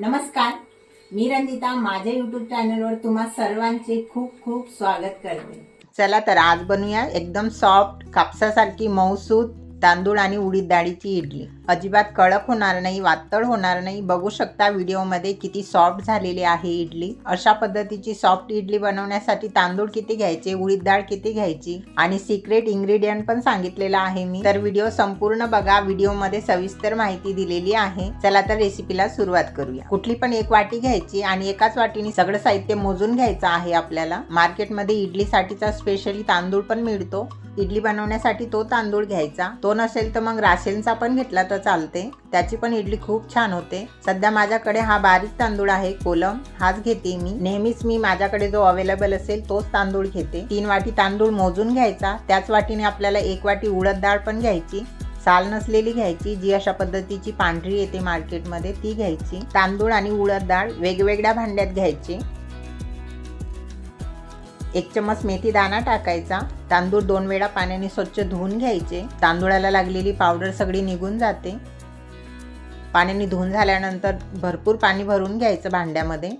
नमस्कार. मी रंजिता माझ्या युट्यूब चॅनलवर तुम्हा सर्वांचे खूप खूप स्वागत करते. चला तर आज बनवूया एकदम सॉफ्ट कापसासारखी मऊसूत तांदूळ आणि उडीद डाळीची इडली. अजिबात कडक होणार नाही वातळ होणार नाही. बघू शकता व्हिडिओमध्ये किती सॉफ्ट झालेली आहे इडली. अशा पद्धतीची सॉफ्ट इडली बनवण्यासाठी तांदूळ किती घ्यायचे उडीद डाळ किती घ्यायची आणि सिक्रेट इंग्रेडियंट पण सांगितलेला आहे मी. तर व्हिडिओ संपूर्ण बघा. व्हिडिओमध्ये सविस्तर माहिती दिलेली आहे. चला तर रेसिपीला सुरुवात करूया. कुठली पण एक वाटी घ्यायची आणि एकाच वाटीने सगळं साहित्य मोजून घ्यायचं आहे आपल्याला. मार्केटमध्ये इडलीसाठीचा स्पेशली तांदूळ पण मिळतो. इडली बनवण्यासाठी तो तांदूळ घ्यायचा. तो नसेल तर मग राशनचा पण घेतला तर चालते. त्याची पण इडली खूप छान होते. सध्या माझ्याकडे हा बारीक तांदूळ आहे कोलम. हाच घेते मी. नेहमीच मी माझ्याकडे जो अवेलेबल असेल तोच तांदूळ घेते. तीन वाटी तांदूळ मोजून घ्यायचा. त्याच वाटीने आपल्याला एक वाटी उडद डाळ पण घ्यायची. साल नसलेली घ्यायची जी अशा पद्धतीची पांढरी येते मार्केटमध्ये ती घ्यायची. तांदूळ आणि उडद डाळ वेगवेगळ्या भांड्यात घ्यायची. एक चम्मच मेथी दाणा टाकायचा. तांदूळ दोन वेळा पाण्याने स्वच्छ धुवून घ्यायचे. तांदूळाला लागलेली पावडर सगळी निघून जाते. पाण्याने धुवून झाल्यानंतर भरपूर पाणी भरून घ्यायचं भांड्यामध्ये.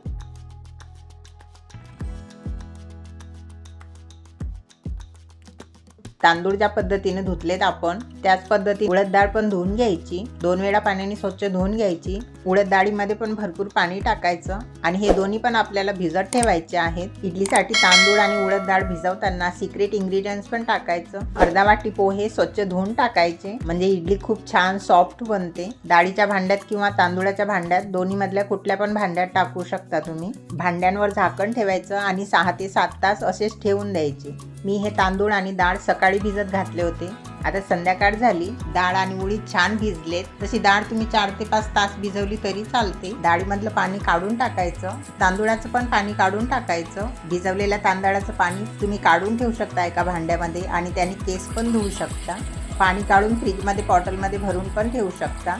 तांदूळ ज्या पद्धतीने धुतलेत आपण त्याच पद्धतीने उडद डाळ पण धुवून घ्यायची. दोन वेळा पाण्याने स्वच्छ धुवून घ्यायची. उडद डाळीमध्ये पण भरपूर पाणी टाकायचं आणि हे दोन्ही पण आपल्याला भिजत ठेवायचे आहेत. इडलीसाठी तांदूळ आणि उडद डाळ भिजवताना सिक्रेट इंग्रेडियंट्स पण टाकायचं. अर्धा वाटी पोहे स्वच्छ धुवून टाकायचे. म्हणजे इडली खूप छान सॉफ्ट बनते. डाळीच्या भांड्यात किंवा तांदुळाच्या भांड्यात दोन्ही मधल्या कुठल्या पण भांड्यात टाकू शकता तुम्ही. भांड्यांवर झाकण ठेवायचं आणि सहा ते सात तास असेच ठेवून द्यायचे. मी हे तांदूळ आणि डाळ सकाळी भिजत घातले होते. आता संध्याकाळ झाली. डाळ आणि उळी छान भिजलेत. तशी डाळ तुम्ही चार ते पाच तास भिजवली तरी चालते. डाळीमधलं पाणी काढून टाकायचं. तांदुळाचं पण पाणी काढून टाकायचं. भिजवलेल्या तांदळाचं पाणी तुम्ही काढून ठेवू शकता एका भांड्यामध्ये आणि त्याने केस पण धुवू शकता. पाणी काढून फ्रीजमध्ये बॉटलमध्ये भरून पण ठेवू शकता.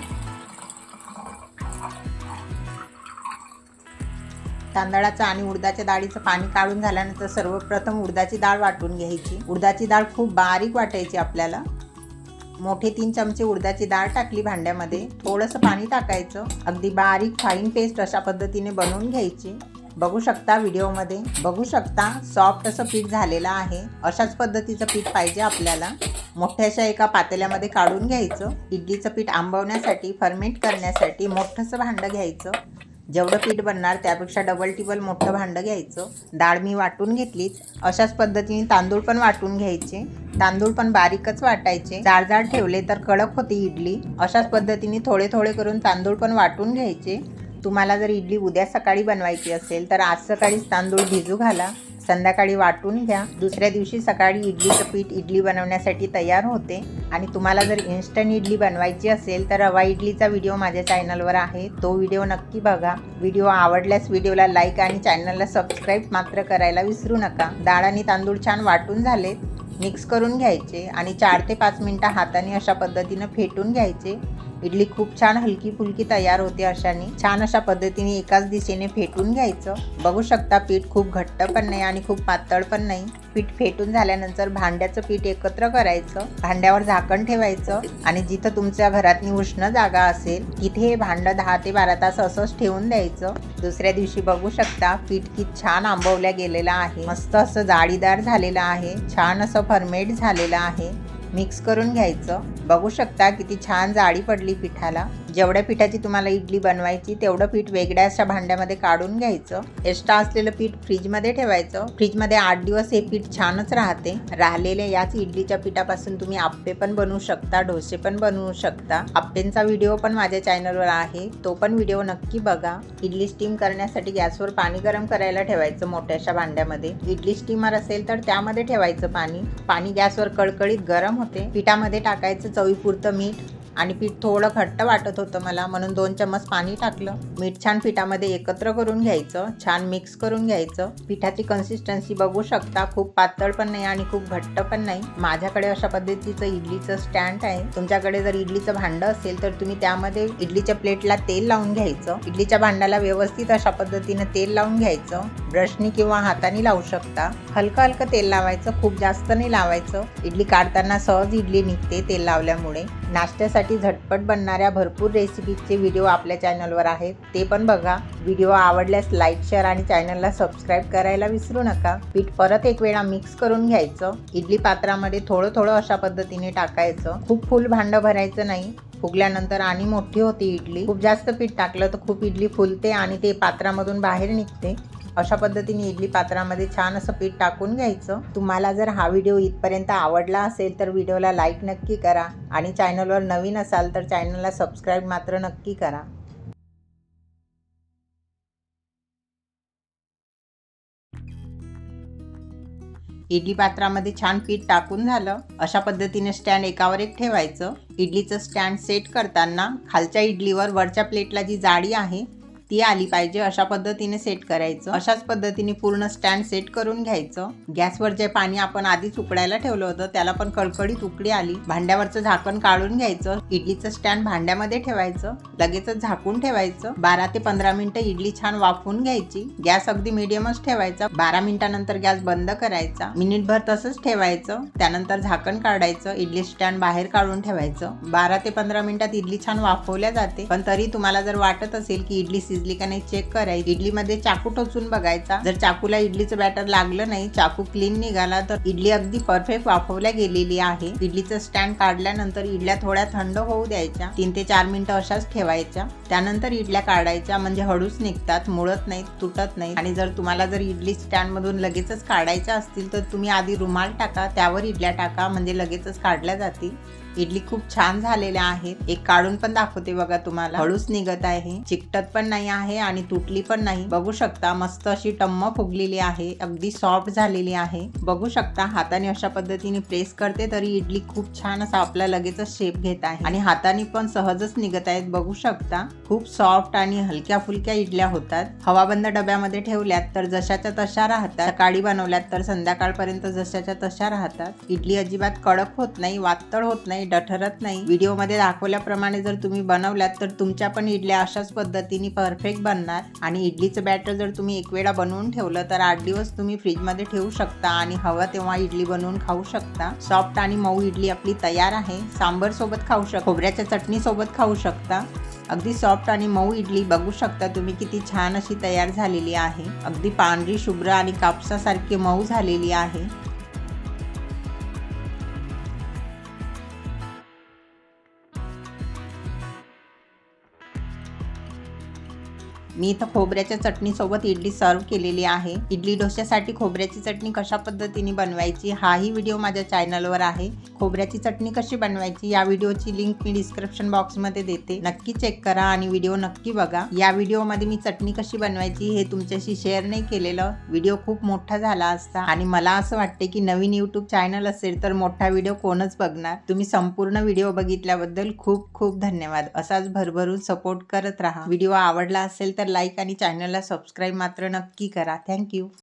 तांदळाचं आणि उडदाच्या डाळीचं पाणी काढून झाल्यानंतर सर्वप्रथम उडदाची डाळ वाटून घ्यायची. उडदाची डाळ खूप बारीक वाटायची आपल्याला. मोठे तीन चमचे उडदाची डाळ टाकली भांड्यामध्ये. थोडंसं पाणी टाकायचं. अगदी बारीक फाईन पेस्ट अशा पद्धतीने बनवून घ्यायची. बघू शकता व्हिडिओमध्ये. बघू शकता सॉफ्ट असं पीठ झालेलं आहे. अशाच पद्धतीचं पीठ पाहिजे आपल्याला. मोठ्याशा एका पातेल्यामध्ये काढून घ्यायचं. इडलीचं पीठ आंबवण्यासाठी फर्मेंट करण्यासाठी मोठंसं भांडं घ्यायचं. जेवढं पीठ बनणार त्यापेक्षा डबल टिबल मोठं भांडं घ्यायचं. डाळ मी वाटून घेतलीच. अशाच पद्धतीने तांदूळ पण वाटून घ्यायचे. तांदूळ पण बारीकच वाटायचे. जाड जाड ठेवले तर कडक होती इडली. अशाच पद्धतीने थोडे थोडे करून तांदूळ पण वाटून घ्यायचे. तुम्हाला जर इडली उद्या सकाळी बनवायची असेल तर आज सकाळीच तांदूळ भिजू घाला. संध्याकाळी वाटून घ्या. दुसऱ्या दिवशी सकाळी इडलीचं पीठ इडली बनवण्यासाठी तयार होते. आणि तुम्हाला जर इन्स्टंट इडली बनवायची असेल तर रवा इडलीचा व्हिडिओ माझ्या चॅनलवर आहे. तो व्हिडिओ नक्की बघा. व्हिडिओ आवडल्यास व्हिडिओला लाईक आणि चॅनलला सबस्क्राईब मात्र करायला विसरू नका. डाळ आणि तांदूळ छान वाटून झालेत. मिक्स करून घ्यायचे आणि चार ते पाच मिनटं हाताने अशा पद्धतीनं फेटून घ्यायचे. इडली खूप छान हलकी फुलकी तयार होते अशाने. छान अशा पद्धतीने एकाच दिशेने फेटून घ्यायचं. बघू शकता पीठ खूप घट्ट पण नाही आणि खूप पातळ पण नाही. पीठ फेटून झाल्यानंतर भांड्याचं पीठ एकत्र करायचं. भांड्यावर झाकण ठेवायचं आणि जिथं तुमच्या घरातनी उष्ण जागा असेल तिथे हे भांडं दहा ते बारा तास असंच ठेवून द्यायचं. दुसऱ्या दिवशी बघू शकता पीठ किती छान आंबवल्या गेलेलं आहे. मस्त असं जाळीदार झालेलं आहे. छान असं फर्मेट झालेलं आहे. मिक्स करून घ्यायचं. बघू शकता किती छान जाळी पडली पिठाला. जेवढ्या पिठाची तुम्हाला इडली बनवायची तेवढं पीठ वेगळ्या अशा भांड्यामध्ये काढून घ्यायचं. एक्स्ट्रा असलेलं पीठ फ्रीजमध्ये ठेवायचं. फ्रीजमध्ये आठ दिवस हे पीठ छानच राहते. राहिलेल्या याच इडलीच्या पिठापासून तुम्ही आप्पे पण बनवू शकता डोसे पण बनवू शकता. आप्पेंचा व्हिडिओ पण माझ्या चॅनलवर आहे. तो पण व्हिडिओ नक्की बघा. इडली स्टीम करण्यासाठी गॅसवर पाणी गरम करायला ठेवायचं मोठ्याशा भांड्यामध्ये. इडली स्टीमर असेल तर त्यामध्ये ठेवायचं पाणी. पाणी गॅसवर कळकळीत गरम होते. पिठामध्ये टाकायचं चवीपुरतं मीठ. आणि पीठ थोडं घट्ट वाटत होतं मला म्हणून दोन चम्मच पाणी टाकलं. मीठ छान पिठामध्ये एकत्र करून घ्यायचं छान मिक्स करून घ्यायचं. पिठाची कन्सिस्टन्सी बघू शकता खूप पातळ पण नाही आणि खूप घट्ट पण नाही. माझ्याकडे अशा पद्धतीचं इडलीचं स्टँड आहे. तुमच्याकडे जर इडलीचं भांडं असेल तर तुम्ही त्यामध्ये इडलीच्या प्लेटला तेल लावून घ्यायचं. इडलीच्या भांड्याला व्यवस्थित अशा पद्धतीनं तेल लावून घ्यायचं. ब्रशनी किंवा हाताने लावू शकता. हलकं हलकं तेल लावायचं खूप जास्त नाही लावायचं. इडली काढताना सहज इडली निघते तेल लावल्यामुळे. नाश्त्यासाठी झटपट बनणाऱ्या भरपूर रेसिपीजचे व्हिडिओ आपल्या चॅनलवर आहेत. ते पण बघा. व्हिडिओ आवडल्यास लाईक शेअर आणि चॅनलला सबस्क्राईब करायला विसरू नका. पीठ परत एक वेळा मिक्स करून घ्यायचं. इडली पात्रामध्ये थोडं थोडं अशा पद्धतीने टाकायचं. खूप फुल भांडं भरायचं नाही. फुगल्यानंतर आणि मोठी होती इडली. खूप जास्त पीठ टाकलं तर खूप इडली फुलते आणि ते पात्रामधून बाहेर निघते. अशा पद्धतीने इडली पात्रामध्ये छान असं पीठ टाकून घ्यायचं. तुम्हाला जर हा व्हिडिओ इथपर्यंत आवडला असेल तर व्हिडिओला लाईक नक्की करा आणि चॅनलवर नवीन असाल तर चॅनलला सबस्क्राईब मात्र नक्की करा. इडली पात्रामध्ये छान पीठ टाकून झालं. अशा पद्धतीने स्टँड एकावर एक ठेवायचं. इडलीचं स्टँड सेट करताना खालच्या इडलीवर वरच्या प्लेटला जी जाडी आहे ती आली पाहिजे अशा पद्धतीने सेट करायचं. अशाच पद्धतीने पूर्ण स्टँड सेट करून घ्यायचं. गॅसवर जे पाणी आपण आधीच उकडायला ठेवलं होतं त्याला पण कडकडीत उकडी आली. भांड्यावरचं झाकण काढून घ्यायचं. इडलीचं स्टँड भांड्यामध्ये ठेवायचं. लगेचच झाकून ठेवायचं. बारा ते पंधरा मिनिटं इडली छान वाफवून घ्यायची. गॅस अगदी मिडियमच ठेवायचा. बारा मिनिटानंतर गॅस बंद करायचा. मिनिटभर तसंच ठेवायचं. त्यानंतर झाकण काढायचं. इडली स्टँड बाहेर काढून ठेवायचं. बारा ते पंधरा मिनिटात इडली छान वाफवल्या जाते. पण तरी तुम्हाला जर वाटत असेल की इडली शिजली का नाही चेक करायची. इडलीमध्ये चाकू टोचून बघायचा. जर चाकूला इडलीचं बॅटर लागलं नाही चाकू क्लीन निघाला तर इडली अगदी परफेक्ट वाफवल्या गेलेली आहे. इडलीचं स्टँड काढल्यानंतर इडल्या थोड्या थंड होऊ द्यायच्या. तीन ते चार मिनिटं अशाच ठेवायच्या. त्यानंतर इडल्या काढायच्या म्हणजे हळूच निघतात मुळत नाहीत तुटत नाही आणि जर तुम्हाला जर इडली स्टँड मधून लगेचच काढायच्या असतील तर तुम्ही आधी रुमाल टाका त्यावर इडल्या टाका म्हणजे लगेचच काढल्या जातील. इडली खूप छान झालेल्या आहेत. एक काढून पण दाखवते बघा तुम्हाला. हळूच निघत आहे. चिकटत पण नाही आहे आणि तुटली पण नाही. बघू शकता मस्त अशी टम्म फुगलेली आहे. अगदी सॉफ्ट झालेली आहे. बघू शकता हाताने अशा पद्धतीने प्रेस करते तरी इडली खूप छान असा आपला लगेचच शेप घेत आहे. आणि हाताने पण सहजच निघत आहेत. बघू शकता खूप सॉफ्ट आणि हलक्या फुलक्या इडल्या होतात. हवाबंद डब्यामध्ये ठेवल्यात तर जशाच्या तशा राहतात. सकाळी बनवल्यात तर संध्याकाळपर्यंत जशाच्या तशा राहतात. इडली अजिबात कडक होत नाही वातळ होत नाही ठरत नाही. व्हिडिओमध्ये दाखवल्याप्रमाणे जर तुम्ही बनवल्यात तर तुमच्या पण इडल्या अशाच पद्धतीने परफेक्ट बनणार. आणि इडलीचं बॅटर जर तुम्ही एक वेळा बनवून ठेवलं तर आठ दिवस तुम्ही फ्रीजमध्ये ठेवू शकता आणि हवं तेव्हा इडली बनवून खाऊ शकता. सॉफ्ट आणि मऊ इडली आपली तयार आहे. सांबर सोबत खाऊ शकता. खोबऱ्याच्या चटणी सोबत खाऊ शकता. अगदी सॉफ्ट आणि मऊ इडली बघू शकता तुम्ही किती छान अशी तयार झालेली आहे. अगदी पांढरी शुभ्र आणि कापसासारखी मऊ झालेली आहे. मी इथं खोबऱ्याच्या चटणीसोबत इडली सर्व केलेली आहे. इडली डोश्यासाठी खोबऱ्याची चटणी कशा पद्धतीने बनवायची हाही व्हिडिओ माझ्या चॅनलवर आहे. खोबऱ्याची चटणी कशी बनवायची या व्हिडिओची लिंक मी डिस्क्रिप्शन बॉक्समध्ये देते. नक्की चेक करा आणि व्हिडिओ नक्की बघा. या व्हिडिओमध्ये मी चटणी कशी बनवायची हे तुमच्याशी शेअर नाही केलेलं. व्हिडिओ खूप मोठा झाला असता आणि मला असं वाटते की नवीन यूट्यूब चॅनल असेल तर मोठा व्हिडिओ कोणच बघणार. तुम्ही संपूर्ण व्हिडिओ बघितल्याबद्दल खूप खूप धन्यवाद. असाच भरभरून सपोर्ट करत राहा. व्हिडिओ आवडला असेल तर लाईक आणि चॅनलला सबस्क्राईब मात्र नक्की करा. थँक्यू